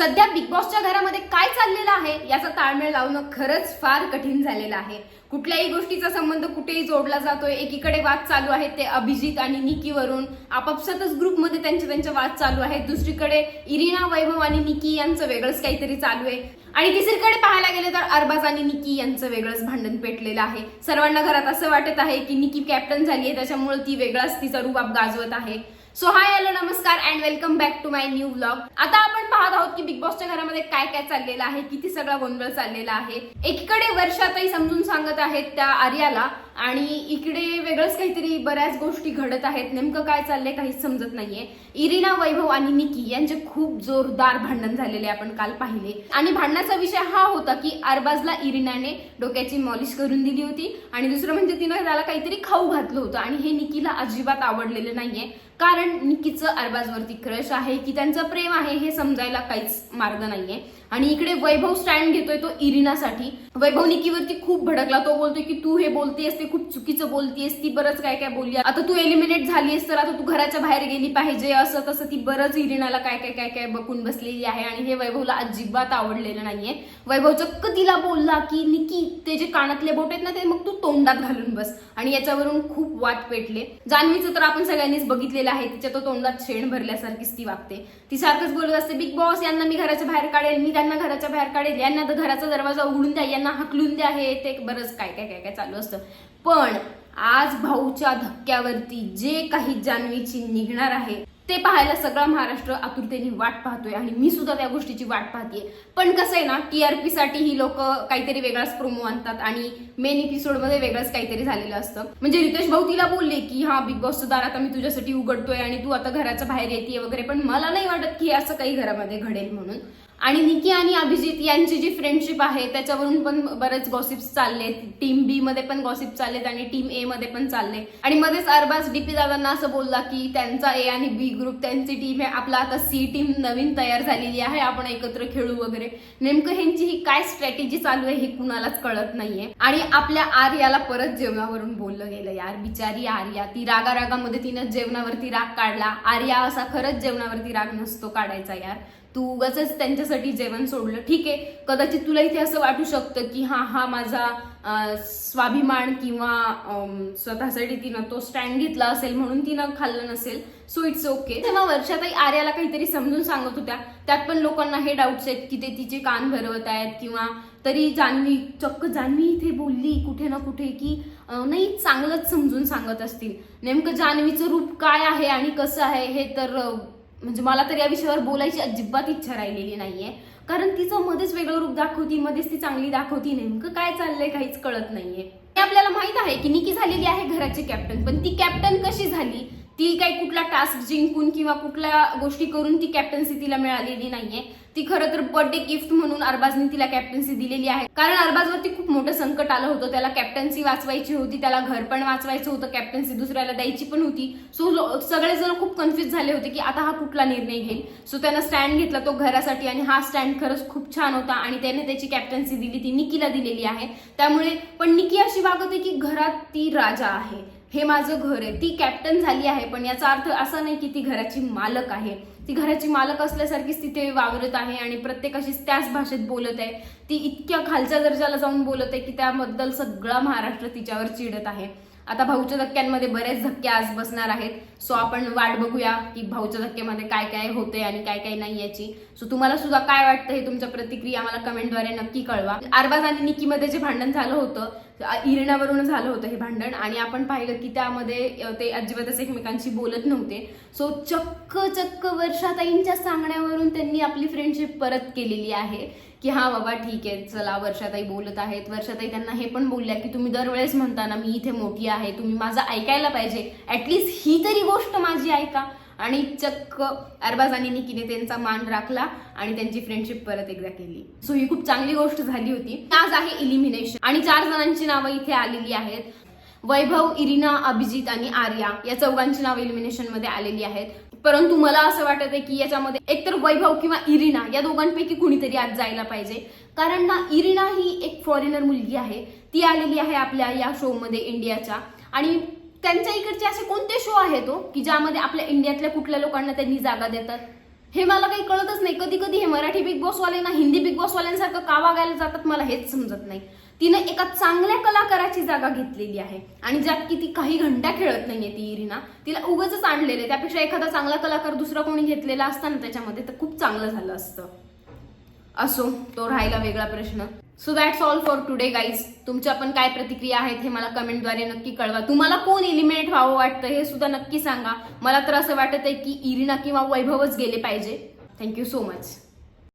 सध्या बिग बॉसच्या घरामध्ये काय चाललेलं आहे याचा ताळमेळ लावणं खरंच फार कठीण झालेलं आहे. कुठल्याही गोष्टीचा संबंध कुठेही जोडला जातोय एकीकडे वाद चालू आहेत ते अभिजित आणि निकीवरून आपापसातच ग्रुपमध्ये त्यांचे त्यांचे वाद चालू आहेत. दुसरीकडे इरिना वैभव आणि निकी यांचं वेगळंच काहीतरी चालू आहे. आणि तिसरीकडे पाहायला गेले तर अरबाज आणि निकी यांचं वेगळंच भांडण पेटलेलं आहे. सर्वांना घरात असं वाटत आहे की निकी कॅप्टन झाली आहे त्याच्यामुळे ती वेगळाच तिचा रुबाब गाजवत आहे. सो हाय हॅलो नमस्कार and welcome back to my new vlog आता आपण पाहत आहोत की बिग बॉसच्या घरामध्ये काय काय चाललेलं आहे किती सगळा गोंधळ चाललेला आहे. एकीकडे वर्षातही समजून सांगत आहेत त्या आर्याला आणि इकडे वेगळंच काहीतरी बऱ्याच गोष्टी घडत आहेत. नेमकं काय चाललंय काहीच समजत नाहीये. इरिना वैभव आणि निकी यांचे खूप जोरदार भांडण झालेले आपण काल पाहिले. आणि भांडणाचा विषय हा होता की अरबाजला इरिनाने डोक्याची मॉलिश करून दिली होती आणि दुसरं म्हणजे तिनं त्याला काहीतरी खाऊ घातलं होतं आणि हे निकीला अजिबात आवडलेलं नाहीये. कारण निकीचं अरबाजवरती क्रश आहे की त्यांचं प्रेम आहे हे समजायला काहीच मार्ग नाहीये. आणि इकडे वैभव स्टँड घेतोय तो इरिनासाठी. वैभव निकीवरती खूप भडकला. तो बोलतोय की तू हे बोलतेस ते खूप चुकीचं बोलतेस ती बरंच काय काय बोलली आता तू एलिमिनेट झालीस तर आता तू घराच्या बाहेर गेली पाहिजे असं तसं ती बरंच इरिनाला काय काय काय काय बकून बसलेली आहे आणि हे वैभवला अजिबात आवडलेलं नाहीये. वैभव चक्क तिला बोलला की निकी ते जे कानातले बोट आहेत ना ते मग तू तोंडात घालून बस. आणि याच्यावरून खूप वाट पेटले. जान्हवीचं तर आपण सगळ्यांनीच बघितलेलं आहे तिच्या तो तोंडात शेण भरल्यासारखीच ती वागते. ती सारखंच बोलत असते बिग बॉस यांना मी घराच्या बाहेर काढेल मी त्यांना घराच्या बाहेर काढेल. यांना तर घराचा दरवाजा उघडून द्या यांना हकलून द्या. हे ते बरंच काय काय काय काय चालू असतं. पण आज भाऊच्या धक्क्यावरती जे काही जान्हवीची निघणार आहे ते पाहायला सगळा महाराष्ट्र आतुरतेने वाट पाहतोय आणि मी सुद्धा त्या गोष्टीची वाट पाहतेय. पण कसं आहे ना टीआरपी साठी ही लोक काहीतरी वेगळाच प्रोमो आणतात आणि मेन एपिसोडमध्ये वेगळंच काहीतरी झालेलं असतं. म्हणजे रितेश भाऊ तिला बोलले की हा बिग बॉसचं दार आता मी तुझ्यासाठी उघडतोय आणि तू आता घराच्या बाहेर येते वगैरे. पण मला नाही वाटत की असं काही घरामध्ये घडेल म्हणून. आणि निकी आणि अभिजित यांची जी फ्रेंडशिप आहे त्याच्यावरून पण बरेच गॉसिप्स चालले टीम बी मध्ये पण गॉसिप चाललेत आणि टीम ए मध्ये पण चालले आणि मध्येच अरबाज डीपी दादांना असं बोलला की त्यांचा ए आणि बी ग्रुप त्यांची टीम आहे. आपला आता सी टीम नवीन तयार झालेली आहे. आपण एकत्र खेळू वगैरे. नेमकं ह्यांची ही काय स्ट्रॅटेजी चालू आहे हे कुणालाच कळत नाहीये. आणि आपल्या आर्याला परत जेवणावरून बोललं गेलं यार बिचारी आर्या ती रागा रागामध्ये तिनं जेवणावरती राग काढला. आर्या असा खरंच जेवणावरती राग नसतो काढायचा यार. तू उगाच त्यांच्यासाठी जेवण सोडलं. ठीक आहे कदाचित तुला इथे असं वाटू शकतं की हा हा माझा स्वाभिमान किंवा स्वतःसाठी तिनं तो स्टँड घेतला असेल म्हणून तिनं खाल्लं नसेल सो इट्स ओके तेव्हा वर्षातही आर्याला काहीतरी समजून सांगत होत्या. त्यात पण लोकांना हे डाऊट्स आहेत की ते तिचे कान भरवत आहेत किंवा तरी जान्हवी चक्क जान्हवी इथे बोलली कुठे ना कुठे की नाही चांगलंच समजून सांगत असतील. नेमकं जान्हवीचं रूप काय आहे आणि कसं आहे हे तर म्हणजे मला तर या विषयावर बोलायची अजिबात इच्छा राहिलेली नाहीये. कारण तिचं मध्येच वेगळं रूप दाखवती मध्येच ती चांगली दाखवती नेमकं काय चाललंय काहीच कळत नाहीये. हे आपल्याला माहीत आहे की निकी झालेली आहे घराची कॅप्टन पण ती कॅप्टन कशी झाली? ती काही कुठला टास्क जिंकून किंवा कुठल्या गोष्टी करून ती कॅप्टन्सी तिला मिळालेली नाहीये. ती खरं तर बर्थडे गिफ्ट म्हणून अरबाजने तिला कॅप्टन्सी दिलेली आहे. कारण अरबाजवरती खूप मोठं संकट आलं होतं. त्याला कॅप्टन्सी वाचवायची होती त्याला घर पण वाचवायचं होतं कॅप्टन्सी दुसऱ्याला द्यायची पण होती. सो सगळे जण खूप कन्फ्युज झाले होते की आता हा कुठला निर्णय घेईल. सो त्यानं स्टँड घेतला तो घरासाठी आणि हा स्टँड खरंच खूप छान होता आणि त्याने त्याची कॅप्टन्सी दिली ती निकीला दिलेली आहे. त्यामुळे पण निकी अशी वागत आहे की घरात ती राजा आहे. हे माझं घर आहे. ती कॅप्टन झाली आहे पण याचा अर्थ असा नाही की ती घराची मालक आहे. ती घराची मालक असल्यासारखीच तिथे वावरत आहे आणि प्रत्येकाशीच त्याच भाषेत बोलत आहे. ती इतक्या खालच्या दर्जाला जाऊन बोलत आहे की त्याबद्दल सगळा महाराष्ट्र तिच्यावर चिडत आहे. आता भाऊच्या धक्क्यांमध्ये बरेच धक्के आज बसणार आहेत. सो आपण वाट बघूया की भाऊच्या धक्क्यामध्ये काय काय होते आणि काय काय नाही याची. सो तुम्हाला सुद्धा काय वाटतं हे तुमच्या प्रतिक्रिया आम्हाला कमेंटद्वारे नक्की कळवा. अरबाज आणि निकीमध्ये जे भांडण झालं होतं इरणावरून झालं होतं हे भांडण. आणि आपण पाहिलं की त्यामध्ये ते अजिबातच एकमेकांशी बोलत नव्हते. सो चक्क चक्क वर्षाताईंच्या सांगण्यावरून त्यांनी आपली फ्रेंडशिप परत केलेली आहे. की हा बाबा ठीक आहे चला वर्षाताई बोलत आहेत. वर्षाताई त्यांना हे पण बोलल्या की तुम्ही दरवेळेस म्हणता ना मी इथे मोठी आहे तुम्ही माझं ऐकायला पाहिजे. ॲटलिस्ट ही तरी गोष्ट माझी ऐका. आणि चक्क अरबाज आणि निकीने त्यांचा मान राखला आणि त्यांची फ्रेंडशिप परत एकदा केली. सो ही खूप चांगली गोष्ट झाली होती. आज आहे इलिमिनेशन आणि चार जणांची नावं इथे आलेली आहेत. वैभव इरिना अभिजित आणि आर्या या चौघांची नाव इलिमिनेशनमध्ये आलेली आहेत. परंतु मला असं वाटत आहे की याच्यामध्ये एकतर वैभव किंवा इरिना या दोघांपैकी कुणीतरी आज जायला पाहिजे. कारण ना इरिना ही एक फॉरेनर मुलगी आहे. ती आलेली आहे आपल्या या शो मध्ये इंडियाच्या. आणि त्यांच्या इकडचे असे कोणते शो आहेत तो की ज्यामध्ये आपल्या इंडियातल्या कुठल्या लोकांना त्यांनी जागा देतात? हे मला काही कळतच नाही. कधी कधी हे मराठी बिग बॉस ना हिंदी बिग बॉस वाल्यांसारखं का वागायला जातात मला हेच समजत नाही. तिनं एका चांगल्या कलाकाराची जागा घेतलेली आहे. आणि ज्यात की ती काही घंटा खेळत नाहीये ती इरिना. तिला उगच आणलेले त्यापेक्षा एखादा चांगला कलाकार दुसरा कोणी घेतलेला असता ना त्याच्यामध्ये तर खूप चांगलं झालं असतं. असो तो राहिला वेगळा प्रश्न. So that's all for today guys तुमच्या पण काय प्रतिक्रिया आहेत हे मला कमेंटद्वारे नक्की कळवा. तुम्हाला कोण एलिमिनेट व्हावं वाटतं हे सुद्धा नक्की सांगा. मला तर असं वाटत आहे की इरिना किंवा वैभवच गेले पाहिजे. Thank you so much